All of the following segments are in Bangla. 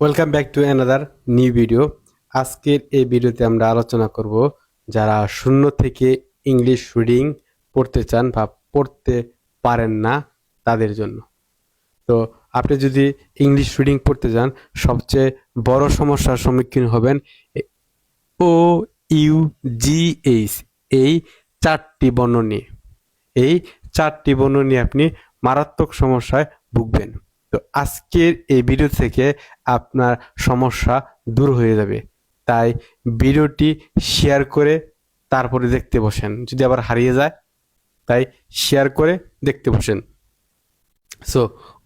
Welcome back to another new video আজকের এই ভিডিওতে আমরা আলোচনা করব যারা শূন্য থেকে ইংলিশ রিডিং পড়তে চান বা পড়তে পারেন না তাদের জন্য। তো আপনি যদি ইংলিশ রিডিং পড়তে যান, সবচেয়ে বড় সমস্যার সম্মুখীন হবেন ও ইউ জি এইচ এই চারটি বর্ণ নিয়ে। এই চারটি বর্ণ নিয়ে আপনি মারাত্মক সমস্যায় ভুগবেন। তো আজকের এই ভিডিও থেকে আপনার সমস্যা দূর হয়ে যাবে। তাই ভিডিওটি শেয়ার করে তারপরে দেখতে বসেন। যদি আবার হারিয়ে যায়, তাই শেয়ার করে দেখতে বসেন। সো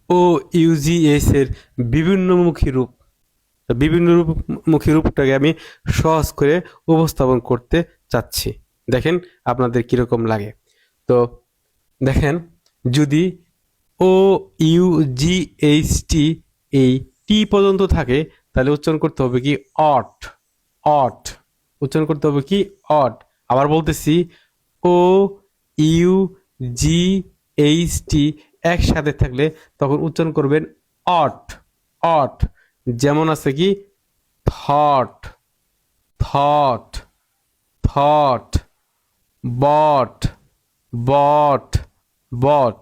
ও ইউজিএস এর বিভিন্নমুখী রূপ বিভিন্ন রূপ মুখী রূপটাকে আমি সহজ করে উপস্থাপন করতে চাচ্ছি। দেখেন আপনাদের কীরকম লাগে। তো দেখেন, যদি ও ইউ জি এইচ টি এই টি পর্যন্ত থাকে, তাহলে উচ্চারণ করতে হবে কি অট অট উচ্চারণ করতে হবে কি অট আবার বলতেছি ও ইউ জি এইচ টি একসাথে থাকলে তখন উচ্চারণ করবেন অট অট যেমন আছে কি thought thought thought bought bought bought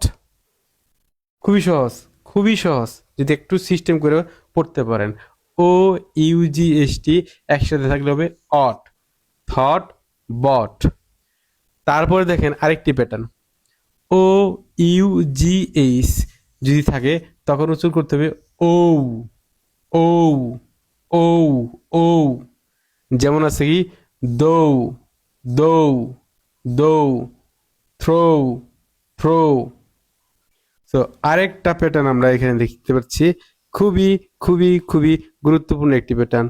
খুবই সহজ খুবই সহজ। যদি একটু সিস্টেম করে পড়তে পারেন। ও ইউজিএসটি একসাথে থাকলে হবে অট থট বট তারপরে দেখেন আরেকটি প্যাটার্ন ও ইউজিএইচ যদি থাকে, তখন উচ্চারণ করতে হবে ও ও ও ও যেমন আছে কি? Dough dough dough through throw তো আরেকটা প্যাটার্ন আমরা এখানে দেখতে পাচ্ছি। খুবই খুবই খুবই গুরুত্বপূর্ণ একটি pattern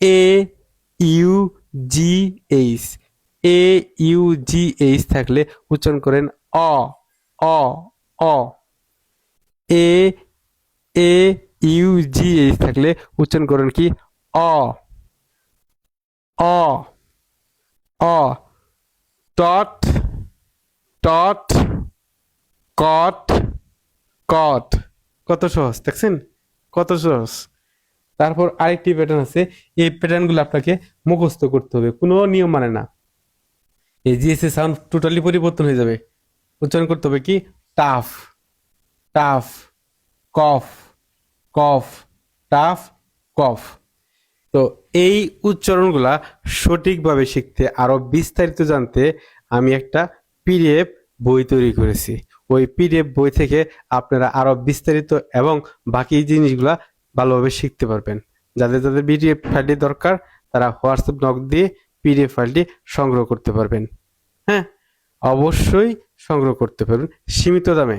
A U G H A U G H থাকলে উচ্চারণ করেন অ অ অ। এ এ ইউ জি এইচ থাকলে উচ্চারণ করেন কি? অ। অ। অ। টট টট কট কট কত সহজ, দেখছেন? কত সহজ। তারপর আরেকটি প্যাটার্ন আছে, এই প্যাটার্নগুলো আপনাকে মুখস্থ করতে হবে, কোনো নিয়ম মানে না। এই জিএসএ সাউন্ড টোটালি পরিবর্তন হয়ে যাবে। উচ্চারণ করতে হবে কি? Tough tough, cough cough, tough, cough. তো এই উচ্চারণগুলা সঠিকভাবে শিখতে আরও বিস্তারিত জানতে আমি একটা পিডিএফ বই তৈরি করেছি। ওই পিডিএফ বই থেকে আপনারা আরও বিস্তারিত এবং বাকি জিনিসগুলা ভালোভাবে শিখতে পারবেন। যাদের যাদের পিডিএফ ফাইলটি দরকার, তারা হোয়াটসঅ্যাপ নক দিয়ে পিডিএফ ফাইলটি সংগ্রহ করতে পারবেন। হ্যাঁ অবশ্যই সংগ্রহ করতে পারবেন সীমিত দামে।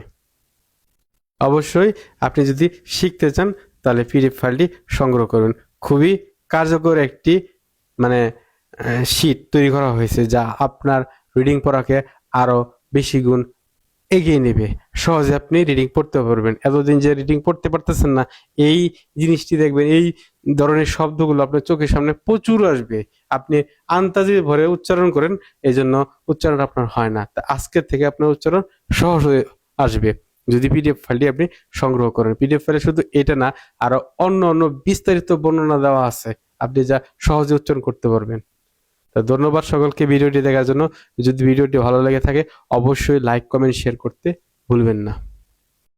অবশ্যই আপনি যদি শিখতে চান, তাহলে পিডিএফ ফাইলটি সংগ্রহ করুন। খুবই কার্যকর একটি মানে শীট তৈরি করা হয়েছে, যা আপনার রিডিং পড়াকে আরও বেশি গুণ এগিয়ে নেবে। সহজে আপনি রিডিং পড়তে পারবেন। এতদিন যে রিডিং পড়তে পারতেছেন না, এই জিনিসটি দেখবেন, এই ধরনের শব্দগুলো আপনার চোখের সামনে প্রচুর আসবে। আপনি আন্তাজে ভরে উচ্চারণ করেন এই জন্য উচ্চারণ আপনার হয় না। তা আজকের থেকে আপনার উচ্চারণ সহজ হয়ে আসবে। যদি পিডিএফ ফাইলটি আপনি সংগ্রহ করেন পিডিএফ ফাইলে শুধু এটা না, আরও অন্য অন্য বিস্তারিত বর্ণনা দেওয়া আছে। আপনি যা সহজে উচ্চারণ করতে পারবেন। ধন্যবাদ সকলকে ভিডিওটি দেখার জন্য। যদি ভিডিওটি ভালো লেগে থাকে, অবশ্যই লাইক কমেন্ট শেয়ার করতে ভুলবেন না।